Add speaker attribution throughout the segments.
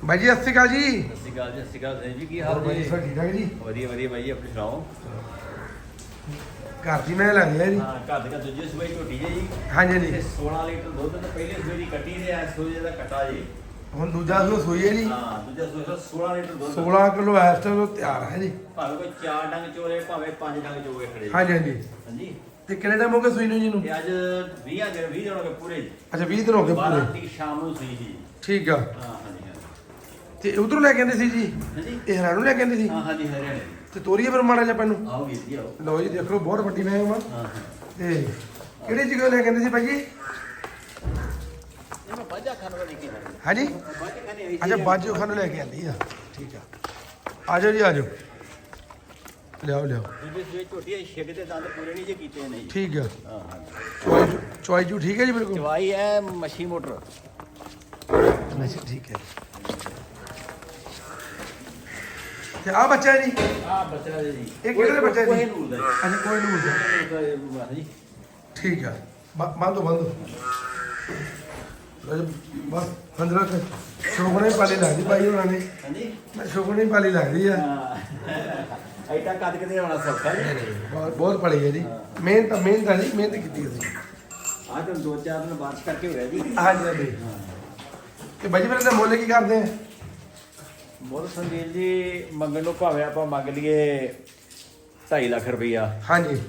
Speaker 1: ਬਾਈ ਜੀ ਸਤਿ ਸ਼੍ਰੀ ਅਕਾਲ ਜੀ।
Speaker 2: ਸਤਿ ਸ਼੍ਰੀ ਅਕਾਲ ਜੀ ਸਤਿ ਸ਼੍ਰੀ ਅਕਾਲ ਜੀ ਕੀ ਹਾਲ
Speaker 1: ਜੀ
Speaker 2: ਜੀ
Speaker 1: ਸਭ ਠੀਕ ਠਾਕ ਜੀ?
Speaker 2: ਵਧੀਆ ਵਧੀਆ ਬਾਈ ਜੀ ਆਪਣੀ ਸੁਣਾਓ?
Speaker 1: ਘਰ ਦੀ ਮੈਂ ਲੈਣੀ ਹੈ ਜੀ।
Speaker 2: ਹਾਂ ਘਰ ਦੇ ਦੂਜੀ ਸਵੇਈ ਝੋਟੀ ਜੇ ਜੀ।
Speaker 1: ਹਾਂਜੀ
Speaker 2: ਤੇ
Speaker 1: ਜੀ
Speaker 2: 16 ਲੀਟਰ ਦੁੱਧ ਤਾਂ ਪਹਿਲੇ ਸਵੇਈ ਦੀ ਕੱਟੀ ਦੇ ਆ ਸੋਏ ਦਾ ਕੱਟਾ ਜੀ।
Speaker 1: ਹੁਣ ਦੂਜਾ ਸੂ ਸੂਈ ਹੈ ਜੀ।
Speaker 2: ਹਾਂ ਦੂਜਾ ਦਾ 16 ਲੀਟਰ ਦੁੱਧ।
Speaker 1: 16 ਕਿਲੋ ਇਸ ਟਾਈਮ ਤਿਆਰ ਹੈ ਜੀ।
Speaker 2: ਭਾਵੇਂ ਕੋਈ ਚਾਰ ਡੰਗ ਚੋਲੇ ਭਾਵੇਂ ਪੰਜ ਡੰਗ ਚੋਗੇ ਖੜੇ। ਜੀ।
Speaker 1: ਹਾਂਜੀ ਹਾਂਜੀ।
Speaker 2: ਹਾਂਜੀ।
Speaker 1: ਤੇ ਕਿੰਨੇ ਟਾਈਮ ਹੋ ਗਿਆ ਸੂਈ ਨੂੰ ਜੀ ਨੂੰ?
Speaker 2: ਤੇ ਅੱਜ 20 ਦਿਨ 20 ਦਿਨ ਹੋ ਗਏ ਪੂਰੇ। ਜੀ।
Speaker 1: ਅੱਛਾ 20 ਦਿਨ ਹੋ ਗਏ
Speaker 2: 12
Speaker 1: ਪੂਰੇ
Speaker 2: ਤਰੀਕ ਸ਼ਾਮ ਨੂੰ ਸੂਈ ਸੀ
Speaker 1: ਠੀਕ ਆ।
Speaker 2: ਹਾਂ।
Speaker 1: ਤੇ ਉਧਰੋਂ ਲੈ ਕੇ ਆਂਦੇ ਸੀ ਜੀ?
Speaker 2: ਹਾਂਜੀ।
Speaker 1: ਇਹ ਹਰਾਂ ਨੂੰ ਲੈ ਕੇ ਆਂਦੇ ਸੀ?
Speaker 2: ਹਾਂ ਹਾਂਜੀ ਹਰਿਆਣੇ
Speaker 1: ਤੇ ਤੋਰੀਏ ਫਿਰ ਮਾੜਾ ਜਿਹਾ ਪੈਨੂੰ
Speaker 2: ਆਓ ਵੀਰ ਜੀ ਆਓ।
Speaker 1: ਲਓ ਜੀ ਦੇਖ ਲਓ ਬਹੁਤ ਵੱਡੀ ਮੈਂ ਹਾਂ
Speaker 2: ਹਾਂ।
Speaker 1: ਤੇ ਕਿਹੜੀ ਜਗ੍ਹਾ ਲੈ ਕੇ ਆਂਦੇ ਸੀ ਭਾਈ ਜੀ?
Speaker 2: ਇਹ ਮੈਂ ਬਾਜਾ ਖਾਨ ਵਾਲੀ ਕੀ ਹੈ?
Speaker 1: ਹਾਂਜੀ?
Speaker 2: ਬਾਜਾ ਖਾਨੇ ਆਈ
Speaker 1: ਅੱਛਾ ਬਾਜੂ ਖਾਨ ਲੈ ਕੇ ਆਂਦੀ ਆ। ਠੀਕ ਆ। ਆਜੋ ਜੀ ਆਜੋ ਲਿਆਓ ਲਿਆਓ।
Speaker 2: ਝੋਟੀ ਹੈ ਛਿੱਕ ਦੇ ਦੰਦ ਪੂਰੇ ਨਹੀਂ ਜੇ ਕੀਤੇ ਨਹੀਂ
Speaker 1: ਠੀਕ ਆ।
Speaker 2: ਹਾਂ ਹਾਂ।
Speaker 1: ਚੁਆਈ ਚੁਆਈ ਜੂ ਠੀਕ ਹੈ ਜੀ ਬਿਲਕੁਲ?
Speaker 2: ਚਵਾਈ ਹੈ ਮੱਛੀ ਮੋਟਰ।
Speaker 1: ਅੱਛਾ ਠੀਕ ਹੈ ਤੇ ਆ ਬੱਚਾ ਜੀ?
Speaker 2: ਆ ਬੱਚਾ ਜੀ।
Speaker 1: ਇਹ ਕਿਹੜੇ ਬੱਚੇ
Speaker 2: ਕੋਈ
Speaker 1: ਦੀ
Speaker 2: ਨੂਰ ਦਾ
Speaker 1: ਅੱਛਾ ਨਹੀਂ
Speaker 2: ਜੀ।
Speaker 1: ਠੀਕ ਆ। ਬੰਦੋ ਬੰਦੋ ਜੀ, ਬਸ ਪੰਦਰਾਂ ਤੇ ਸ਼ੋਭਣੇ ਪਾਲੀ ਲੱਗਦੀ ਭਾਈ ਉਹਨਾਂ ਨੇ।
Speaker 2: ਹਾਂਜੀ?
Speaker 1: ਮੈਂ ਸ਼ੋਭਣੇ ਪਾਲੀ ਲੱਗਦੀ ਆ।
Speaker 2: ਹਾਂ। ਐਡਾ ਕੱਦ ਕਿਤੇ ਹੋਣਾ ਸੌਖਾ ਜੀ।
Speaker 1: ਬਹੁਤ ਪੜੀ ਹੈ ਜੀ। ਮਿਹਨਤ ਮਿਹਨਤ ਹੈ ਜੀ ਮਿਹਨਤ ਕੀਤੀ ਅਸੀਂ
Speaker 2: ਆ ਤਾਂ ਦੋ ਚਾਰ ਦਿਨ ਬਾਰਿਸ਼ ਕਰਕੇ ਹੋ ਰਿਹਾ ਜੀ।
Speaker 1: ਹਾਂਜੀ ਹਾਂਜੀ। ਤੇ ਬਾਜੀ ਫਿਰ ਇਹਦਾ ਮੁੱਲ ਕੀ ਕਰਦੇ ਆ?
Speaker 2: ਬੋਲ ਸੰਦੀਪ ਜੀ ਮੰਗਣ ਨੂੰ ਭਾਵੇਂ ਆਪਾਂ ਮੰਗ ਲਈਏ 2.5 ਲੱਖ ਰੁਪਈਆ।
Speaker 1: ਹਾਂਜੀ।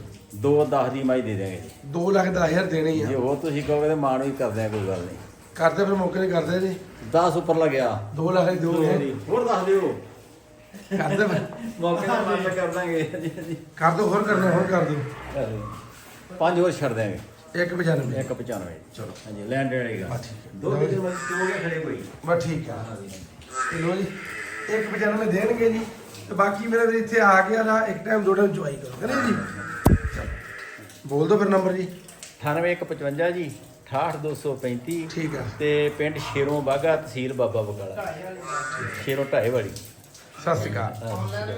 Speaker 2: 2.10 ਦੀ ਮਾਈ ਦੇ ਦੇਵਾਂਗੇ ਜੀ
Speaker 1: 2 ਲੱਖ ਦਾ ਹਜ਼ਾਰ ਦੇਣੇ ਹੀ
Speaker 2: ਜੇ
Speaker 1: ਆ
Speaker 2: ਹੋਰ ਤੁਸੀਂ ਕਹੋਗੇ ਤਾਂ ਮਾਣ ਵੀ ਕਰਦੇ ਆ ਕੋਈ ਗੱਲ ਨਹੀਂ।
Speaker 1: ਕਰਦੇ ਫਿਰ ਮੌਕੇ ਤੇ ਕਰਦੇ ਜੀ।
Speaker 2: 10 ਉੱਪਰ ਲੱਗਿਆ।
Speaker 1: 2 ਲੱਖ ਦੀ ਦੋ
Speaker 2: ਹੋਰ ਦੱਸ ਦਿਓ।
Speaker 1: ਕਰਦੇ ਫਿਰ।
Speaker 2: ਮੌਕੇ ਤੇ ਮਾਨ ਕਰ ਦਾਂਗੇ। ਜੀ ਜੀ
Speaker 1: ਕਰ ਦੋ ਹੋਰ ਕਰਨਾ ਹੋਰ ਕਰ ਦਿਓ
Speaker 2: ਪੰਜ ਹੋਰ ਛੱਡ ਦਿਆਂਗੇ।
Speaker 1: 195
Speaker 2: ਇੱਕ 95
Speaker 1: ਚਲੋ।
Speaker 2: ਹਾਂਜੀ ਲੈਂਡ ਰੇਗਾ
Speaker 1: ਬਸ ਠੀਕ ਹੈ।
Speaker 2: ਦੋ ਦਿਨ ਬਾਅਦ ਹੋ ਗਿਆ ਖੜੇ ਕੋਈ
Speaker 1: ਬਸ ਠੀਕ ਆ ਲੋ ਜੀ। 195 ਦੇਣਗੇ ਜੀ ਤੇ ਬਾਕੀ ਮੇਰਾ ਵੀਰ ਇੱਥੇ ਆ ਗਿਆ ਨਾ ਇੱਕ ਟਾਈਮ ਦੋ ਟਾਈਮ ਜੁਆਈ ਕਰੋ ਕਰੇ ਜੀ? ਚਲੋ। ਬੋਲ ਦੋ ਫਿਰ ਨੰਬਰ ਜੀ।
Speaker 2: 98155 ਜੀ 68235
Speaker 1: ਠੀਕ ਆ।
Speaker 2: ਤੇ ਪਿੰਡ ਸ਼ੇਰੋਂ ਬਾਗਾ ਤਹਿਸੀਲ ਬਾਬਾ ਬਕਾਲਾ ਸ਼ੇਰੋਂ ਢਾਏ ਵਾਲੀ
Speaker 1: ਸਤਿ ਸ਼੍ਰੀ ਅਕਾਲ।
Speaker 2: ਹਾਂ